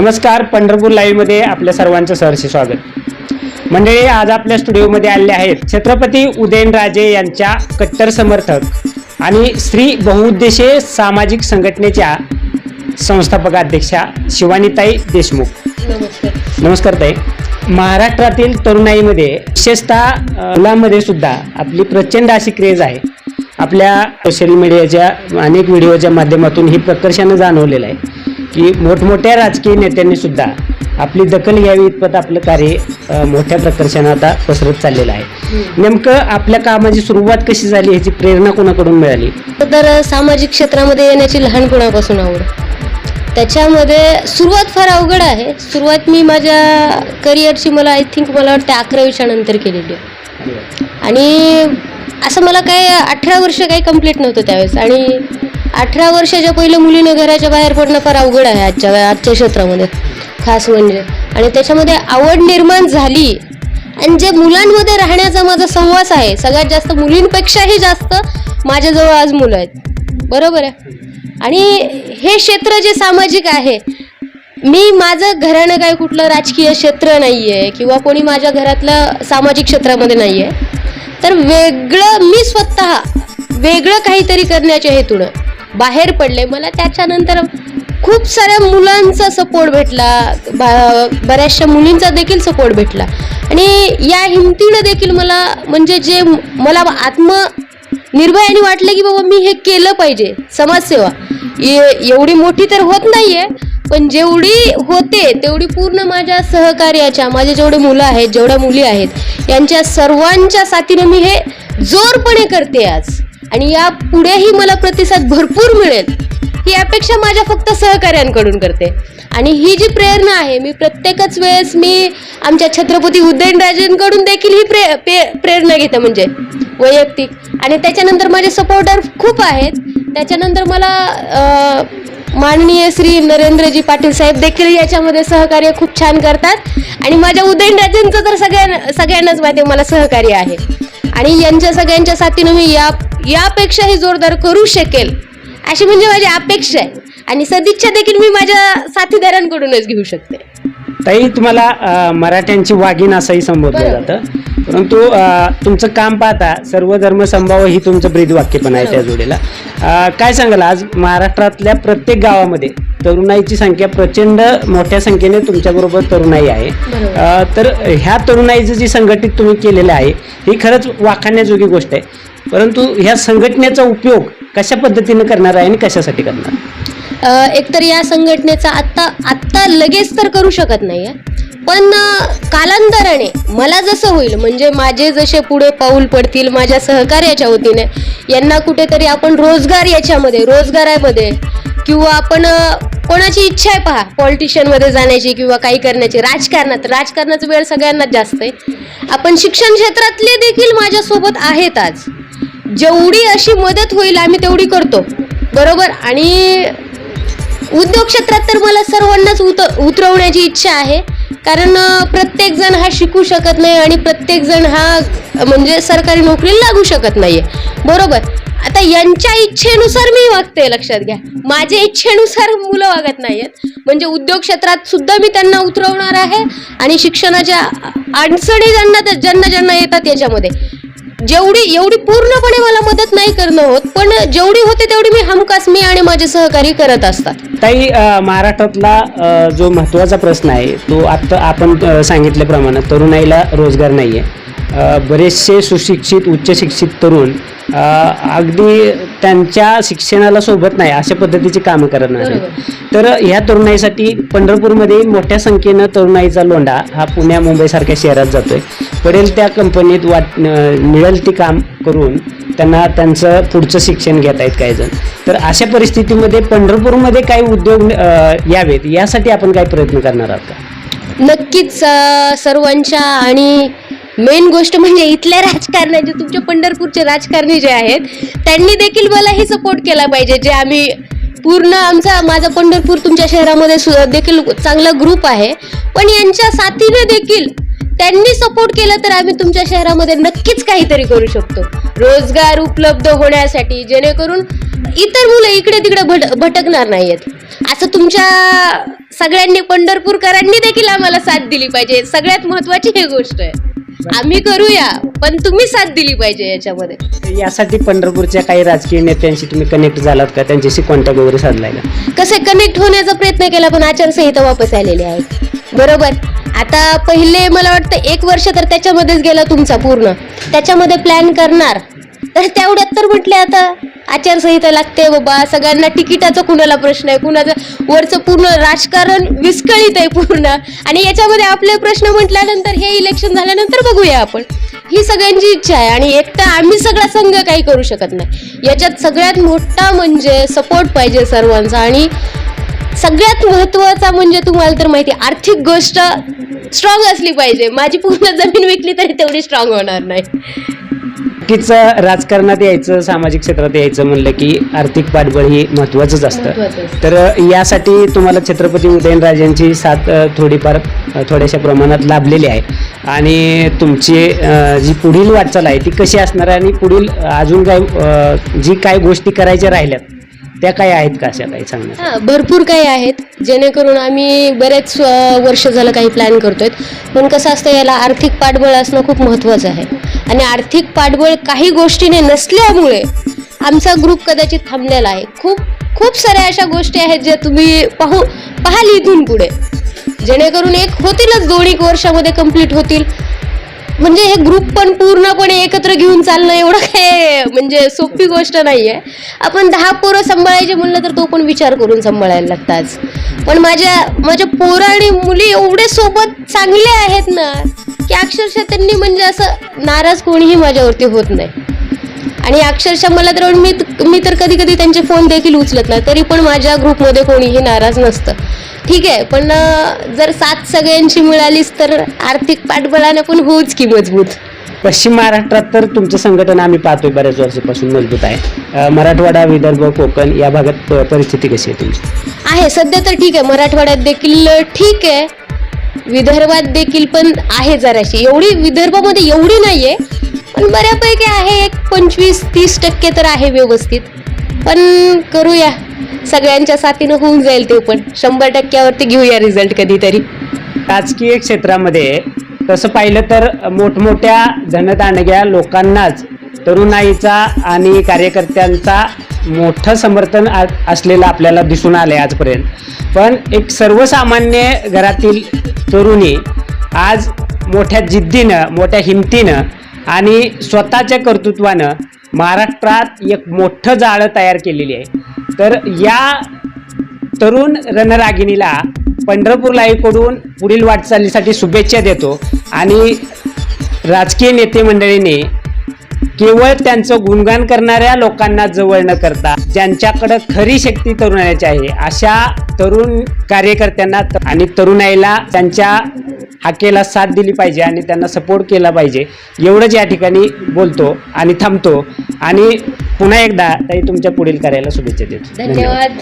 नमस्कार पंढरपूर लाईव्हमध्ये आपल्या सर्वांचं सहर्ष स्वागत. मंडळी आज आपल्या स्टुडिओमध्ये आलेले आहेत छत्रपती उदयनराजे यांच्या कट्टर समर्थक आणि स्त्री बहुउद्देशीय सामाजिक संघटनेच्या संस्थापक अध्यक्षा शिवानीताई देशमुख. नमस्कार. ताई. महाराष्ट्रातील तरुणाईमध्ये विशेषतः मुलांमध्ये सुद्धा आपली प्रचंड अशी क्रेज आहे. आपल्या सोशल मीडियाच्या अनेक व्हिडिओच्या माध्यमातून ही प्रकर्षानं जाणवलेलं आहे. की मोठमोठ्या राजकीय नेत्यांनी सुद्धा आपली दखल घ्यावी इतपत आपलं कार्य मोठ्या प्रकर्षानं आता पसरत चाललेलं आहे. नेमकं आपल्या कामाची सुरुवात कशी झाली ह्याची प्रेरणा कोणाकडून मिळाली? तर सामाजिक क्षेत्रामध्ये येण्याची लहानपणापासून आवड? त्याच्यामध्ये सुरुवात फार अवघड आहे. सुरुवात मी माझ्या करिअरची मला आय थिंक मला वाटते अकरावीच्या नंतर केलेली आहे. आणि असं मला काय अठरा वर्ष काही कंप्लीट नव्हतं त्यावेळेस. आणि अठरा वर्षाच्या पहिलं मुलीनं घराच्या बाहेर पडणं फार अवघड आहे आजच्या आजच्या क्षेत्रामध्ये खास म्हणजे. आणि त्याच्यामध्ये आवड निर्माण झाली. आणि जे मुलांमध्ये राहण्याचा माझा संवास आहे सगळ्यात जास्त मुलींपेक्षाही जास्त माझ्याजवळ आज मुलं आहेत. बरोबर आहे? आणि हे क्षेत्र जे सामाजिक आहे मी माझं घरानं काय कुठलं राजकीय क्षेत्र नाही आहे किंवा कोणी माझ्या घरातलं सामाजिक क्षेत्रामध्ये नाही आहे तर वेगळं मी स्वतः वेगळं काहीतरी करण्याच्या हेतूनं बाहेर पडले. मला त्याच्यानंतर खूप साऱ्या मुलांचा सपोर्ट भेटला. बऱ्याचशा मुलींचा देखील सपोर्ट भेटला. आणि या हिमतीनं देखील मला म्हणजे जे मला आत्म निर्भयाने वाटलं की बाबा मी हे केलं पाहिजे. समाजसेवा. एवढी मोठी तर होत नाहीये पण जेवढी होते तेवढी पूर्ण माझ्या सहकार्याच्या माझे जेवढे मुलं आहेत जेवढ्या मुली आहेत यांच्या सर्वांच्या साथीने मी हे जोरपणे करते आज. आणि या पुढेही मला प्रतिसाद भरपूर मिळेल ही अपेक्षा माझ्या फक्त सहकार्यांकडून करते. आणि ही जी प्रेरणा आहे मी प्रत्येकच वेळेस मी आमच्या छत्रपती उदयनराजेंकडून देखील ही प्रे पे- प्रेरणा घेते म्हणजे वैयक्तिक. आणि त्याच्यानंतर माझे सपोर्टर खूप आहेत. त्याच्यानंतर मला माननीय श्री नरेंद्रजी पाटील साहेब देखील याच्यामध्ये सहकार्य खूप छान करतात. आणि माझ्या उदयनराजेंचं तर सगळ्यांना सगळ्यांनाच माहिती मला सहकार्य आहे. आणि यांच्या सगळ्यांच्या साथीनं मी या यापेक्षाही जोरदार करू शकेल. अशी म्हणजे माझी अपेक्षा आहे. आणि सदिच्छा देखील मी माझ्या साथीदारांकडूनच घेऊ शकते. ताई तुम्हाला मराठ्यांची वाघीण असंही संबोधलं. जातं. परंतु तुमचं काम पाहता सर्व धर्म संभाव ही तुमचं ब्रीद वाक्य पण आहे त्या. जोडीला. काय सांगाल? आज महाराष्ट्रातल्या प्रत्येक गावामध्ये तरुणाईची संख्या प्रचंड मोठ्या संख्येने तुमच्याबरोबर तरुणाई आहे. तर ह्या तरुणाईचं जी संघटित तुम्ही केलेलं आहे ही खरंच वाखाणण्याजोगी गोष्ट आहे. परंतु ह्या संघटनेचा उपयोग कशा पद्धतीने करणार आहे आणि कशासाठी करणार? एकतर या संघटनेचा आत्ता आत्ता लगेच तर करू शकत नाही पण कालांतराने मला जसं होईल म्हणजे माझे जसे पुढे पाऊल पडतील माझ्या सहकार्याच्या वतीने यांना कुठेतरी आपण रोजगार याच्यामध्ये रोजगारामध्ये किंवा आपण कोणाची इच्छा आहे पहा पॉलिटिशियनमध्ये जाण्याची किंवा काही करण्याची राजकारणात राजकारणाचा वेळ सगळ्यांनाच जास्त आहे. आपण शिक्षण क्षेत्रातले देखील माझ्यासोबत आहेत आज. जेवढी अशी मदत होईल आम्ही तेवढी करतो. बरोबर? आणि उद्योग क्षेत्रात तर मला सर्वांनाच उत उतरवण्याची इच्छा आहे. कारण प्रत्येकजण प्रत्येक जण हा शिकू शकत नाही आणि प्रत्येक जण हा म्हणजे सरकारी नोकरीला लागू शकत नाहीये. बरोबर? आता यांच्या इच्छेनुसार मी वागते लक्षात घ्या. माझ्या इच्छेनुसार मुलं वागत नाही आहेत म्हणजे उद्योग क्षेत्रात सुद्धा मी त्यांना उतरवणार आहे आणि शिक्षणाच्या अडचणी ज्यांना ज्यांना ज्यांना येतात याच्यामध्ये. जेवढी एवढी पूर्णपणे मला मदत नाही करणं होत पण जेवढी होते तेवढी मी हमखास मी आणि माझे सहकारी करत असतात. ताई अ, महाराष्ट्रातला अ, जो महत्त्वाचा प्रश्न आहे तो आत्ता आपण अ, सांगितल्याप्रमाणे तरुणाईला रोजगार नाही आहे बरेचसे सुशिक्षित उच्च शिक्षित तरुण अगदी त्यांच्या शिक्षणाला सोबत नाही अशा पद्धतीची कामं करणार आहेत. तर ह्या तरुणाईसाठी पंढरपूरमध्ये मोठ्या संख्येनं तरुणाईचा लोंढा हा पुण्या मुंबईसारख्या शहरात जातोय. पडेल त्या कंपनीत वाट मिळेल ती काम करून त्यांना त्यांचं पुढचं शिक्षण घेत आहेत काही जण. तर अशा परिस्थितीमध्ये पंढरपूरमध्ये काही उद्योग यावेत यासाठी आपण काय प्रयत्न करणार आहात का? नक्कीच सर्वांच्या आणि मेन गोष्ट म्हणजे इथल्या राजकारणाचे तुमच्या पंढरपूरचे राजकारणी जे आहेत त्यांनी देखील मलाही सपोर्ट केला पाहिजे. जे आम्ही पूर्ण आमचा माझा पंढरपूर तुमच्या शहरामध्ये देखील चांगला ग्रुप आहे. पण यांच्या साथीने देखील त्यांनी सपोर्ट केलं तर आम्ही तुमच्या शहरामध्ये नक्कीच काहीतरी करू शकतो. रोजगार उपलब्ध होण्यासाठी जेणेकरून इतर मुलं इकडे तिकडे भट भटकणार नाहीयेत. असं तुमच्या सगळ्यांनी पंढरपूरकरांनी देखील आम्हाला साथ दिली पाहिजे. सगळ्यात महत्वाची ही गोष्ट आहे. आम्ही करूया पण तुम्ही साथ दिली पाहिजे याच्यामध्ये. यासाठी पंढरपूरच्या काही राजकीय नेत्यांशी तुम्ही कनेक्ट झालात का? त्यांच्याशी कॉन्टॅक्ट वगैरे साधलाय का? कसे कनेक्ट होण्याचा प्रयत्न केला पण आचारसंहिता वापस आलेली आहे. बरोबर? आता पहिले मला वाटतं एक वर्ष तर त्याच्यामध्येच गेला तुमचा पूर्ण. त्याच्यामध्ये प्लॅन करणार. तर तेवढ्यात तर म्हटले आता आचारसंहिता लागते बाबा. सगळ्यांना तिकिटाचा कुणाला प्रश्न आहे? कुणाचं वरचं पूर्ण राजकारण विस्कळीत आहे पूर्ण. आणि याच्यामध्ये आपले प्रश्न म्हटल्यानंतर हे इलेक्शन झाल्यानंतर बघूया आपण. ही सगळ्यांची इच्छा आहे आणि एकटा आम्ही सगळा संघ काही करू शकत नाही. याच्यात सगळ्यात मोठा म्हणजे सपोर्ट पाहिजे सर्वांचा आणि सगळ्यात महत्त्वाचा म्हणजे तुम्हाला तर माहिती आहे, आर्थिक गोष्ट स्ट्रॉंग असली पाहिजे. माझी पूर्ण जमीन विकली तरी तेवढी स्ट्रॉंग होणार नाही. नक्कीच राजकारणात यायचं सामाजिक क्षेत्रात यायचं म्हणलं की आर्थिक पाठबळ ही महत्त्वाचंच असतं. तर यासाठी तुम्हाला छत्रपती उदयनराजेंची साथ थोडीफार थोड्याशा प्रमाणात लाभलेली आहे. आणि तुमची जी पुढील वाटचाल आहे ती कशी असणार आहे आणि पुढील अजून काय जी काय गोष्टी करायच्या राहिल्यात त्या काय आहेत का अशा काही सांगण्यात हा भरपूर काही आहेत. जेणेकरून आम्ही बरेच वर्ष झालं काही प्लॅन करतोय. पण कसं असतं याला आर्थिक पाठबळ असणं खूप महत्त्वाचं आहे. आणि आर्थिक पाठबळ काही गोष्टीने नसल्यामुळे आमचा ग्रुप कदाचित थांबलेला आहे. खूप खूप साऱ्या अशा गोष्टी आहेत ज्या तुम्ही पाहू पाहाल इथून पुढे. जेणेकरून एक होतीलच दोन एक वर्षामध्ये कंप्लीट होतील. म्हणजे हे ग्रुप पण पूर्णपणे एकत्र घेऊन चालणं एवढं काय म्हणजे सोपी गोष्ट नाही आहे आपण दहा पोरं सांभाळायचे म्हणलं तर तो पण विचार करून सांभाळायला लागताच पण माझ्या माझ्या पोरं आणि मुली एवढे सोबत चांगले आहेत ना की अक्षरशः त्यांनी म्हणजे असं नाराज कोणीही माझ्यावरती होत नाही. आणि अक्षरशः मला तर मी मी तर कधी कधी त्यांचे फोन देखील उचलत नाही तरी पण माझ्या ग्रुपमध्ये कोणीही नाराज नसतं. ठीक आहे पण जर साथ सगळ्यांची मिळालीच तर आर्थिक पाठबळाने पण होऊच की मजबूत. पश्चिम महाराष्ट्रात तर तुमचं संघटन आम्ही पाहतोय बऱ्याच वर्षापासून मजबूत आहे. मराठवाडा विदर्भ कोकण या भागात परिस्थिती कशी आहे तुमची? आहे सध्या तर ठीक आहे मराठवाड्यात देखील ठीक आहे. विदर्भात देखील पण आहे जराशी. एवढी विदर्भामध्ये एवढी नाही आहे पण बऱ्यापैकी आहे एक पंचवीस तीस टक्के तर आहे व्यवस्थित. पण करूया. सगळ्यांच्या साथीनं होऊन जाईल ते पण. शंभर टक्क्यावरती घेऊया रिझल्ट कधीतरी. राजकीय क्षेत्रामध्ये तसं पाहिलं तर मोठमोठ्या जनदांडग्या लोकांनाच तरुणाईचा आणि कार्यकर्त्यांचा मोठं समर्थन आ- असलेलं आपल्याला दिसून आलं आहे आजपर्यंत. पण एक सर्वसामान्य घरातील तरुणी आज मोठ्या जिद्दीनं मोठ्या हिमतीनं आणि स्वतःच्या कर्तृत्वानं महाराष्ट्रात एक मोठं जाळं तयार केलेली आहे. तर या तरुण रणरागिणीला पंढरपूर लाईव्हकडून पुढील वाटचालीसाठी शुभेच्छा देतो आणि राजकीय नेते मंडळीने केवळ त्यांचं गुणगान करणाऱ्या लोकांना जवळ न करता ज्यांच्याकडं खरी शक्ती तरुणाची आहे अशा तरुण कार्यकर्त्यांना आणि तरुणाईला त्यांच्या हाकेला साथ दिली पाहिजे आणि त्यांना सपोर्ट केला पाहिजे. एवढंच या ठिकाणी बोलतो आणि थांबतो. आणि पुन्हा एकदा ताई तुमच्या पुढील कार्याला शुभेच्छा देतो. धन्यवाद.